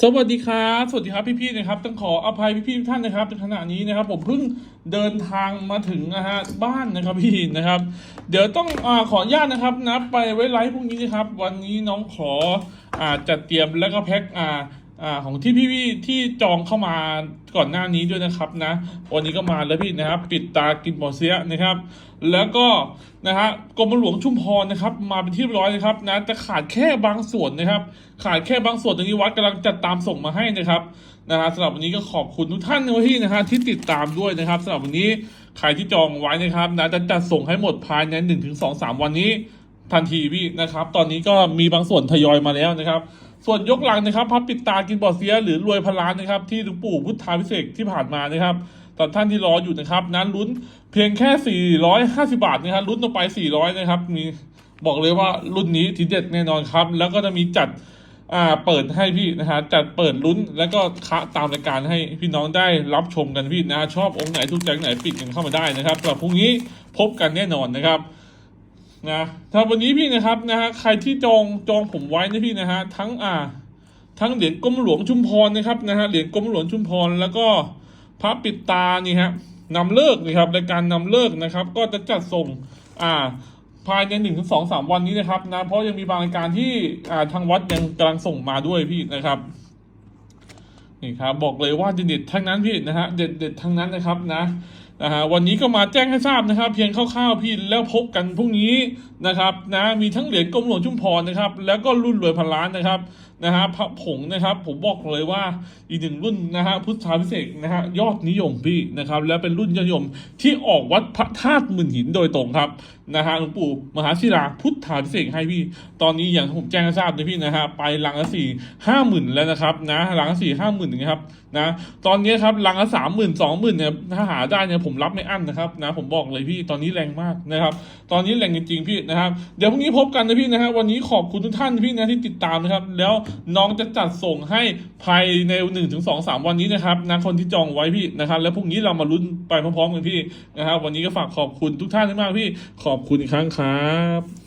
สวัสดีครับ สวัสดีครับพี่ๆนะครับต้องขออภัยพี่ๆทุกท่านนะครับในขณะนี้นะครับ ผมเพิ่งเดินทางมาถึงนะฮะบ้านนะครับพี่นะครับ เดี๋ยวต้องอขออนุญาตนะครับนะไปไว้ไลฟ์พรุ่งนี้นะครับ วันนี้น้องขออาจัดเตรียมแล้วก็แพ็คอ่า อ่าของที่พี่ๆที่จองเข้ามาก่อนหน้านี้ด้วยนะครับนะ วันนี้ก็มาแล้วพี่นะครับ ปิดตากินหมอเสียนะครับ แล้วก็นะฮะกรมหลวงชุมพรนะครับ มาเป็นที่เรียบร้อยนะครับนะแต่ขาดแค่บางส่วนนะครับ ขาดแค่บางส่วนตรงนี้วัดกำลังจัดตามส่งมาให้นะครับนะฮะสำหรับวันนี้ก็ขอบคุณทุกท่านนะที่นะฮะที่ติดตามด้วยนะครับสำหรับวันนี้ใครที่จองไว้นะครับนะจะจัดส่งให้หมดภายในหนึ่งถึงสองสามวันนี้ทันทีพี่นะครับ ตอนนี้ก็มีบางส่วนทยอยมาแล้วนะครับ ส่วนยกหลังนะครับพับปิดตากินบ่อเสียหรือรวยพลานนะครับที่หลวงปู่พุทธาพิเศษที่ผ่านมานะครับตอนท่านที่รออยู่นะครับ นั้นลุ้นเพียงแค่ 450 บาทนะครับลุ้นต่อไป 400 นะครับ มีบอกเลยว่ารุ่นนี้ทีเด็ดแน่นอนครับ แล้วก็จะมีจัดอ่าเปิดให้พี่นะฮะจัดเปิดลุ้นแล้วก็คะตามรายการให้พี่น้องได้รับชมกันพี่นะ ชอบองค์ไหนทุกใจไหนปิดกันเข้ามาได้นะครับสำหรับพรุ่งนี้พบกันแน่นอนนะครับ นะถ้าวันนี้พี่นะครับนะฮะใครที่จองจองผมไว้นะพี่นะฮะทั้งอ่า ทั้งเหรียญกรมหลวงชุมพรนะครับนะฮะเหรียญกรมหลวงชุมพรแล้วก็พระปิดตานี่ฮะนำเลิกนะครับในการนำเลิกนะครับ ก็จะจัดส่งอ่าภายในหนึ่งถึงสองสามวันนี้นะครับนะเพราะยังมีบางรายการที่อ่าทางวัดยังกำลังส่งมาด้วยพี่นะครับนี่ครับบอกเลยว่าเด็ดๆทั้งนั้นพี่นะฮะเด็ดๆทั้งนั้นนะครับนะ นะฮะวันนี้ก็มาแจ้งให้ทราบนะครับ เพียงคร่าวๆพี่แล้วพบกันพรุ่งนี้นะครับนะมีทั้งเหรียญกรมหลวงชุมพรนะครับแล้วก็รุ่นรวยพันล้านนะครับ นะฮะพระผงนะครับผมบอกเลยว่าอีกหนึ่งรุ่นนะฮะพุทธาพิเศษนะฮะยอดนิยมพี่นะครับแล้วเป็นรุ่นยอดนิยมที่ออกวัดพระธาตุหมื่นหินโดยตรงครับนะฮะหลวงปู่มหาศิลาพุทธาพิเศษให้พี่ ตอนนี้อย่างที่ผมแจ้งทราบนะพี่นะฮะไปลังละสี่ห้าหมื่นแล้วนะครับนะลังละสี่ห้าหมื่นนะครับนะตอนนี้ครับลังละสามหมื่นสองหมื่นเนี่ยถ้าหาได้เนี่ยผมรับไม่อั้นนะครับนะผมบอกเลยพี่ตอนนี้แรงมากนะครับ ตอนนี้แรงจริงๆพี่นะครับ เดี๋ยวพรุ่งนี้พบกันนะพี่นะฮะวันนี้ขอบคุณทุกท่านพี่นะที่ติดตามนะครับแล้วน้องจะจัดส่งให้ภายในหนึ่งถึงสองสามวันนี้นะครับนะคนที่จองไว้พี่นะครับ แล้วพรุ่งนี้เรามาลุ้นไปพร้อมๆกันพี่นะครับ วันนี้ก็ฝากขอบคุณทุกท่านมากพี่ ขอบคุณอีกครั้งครับ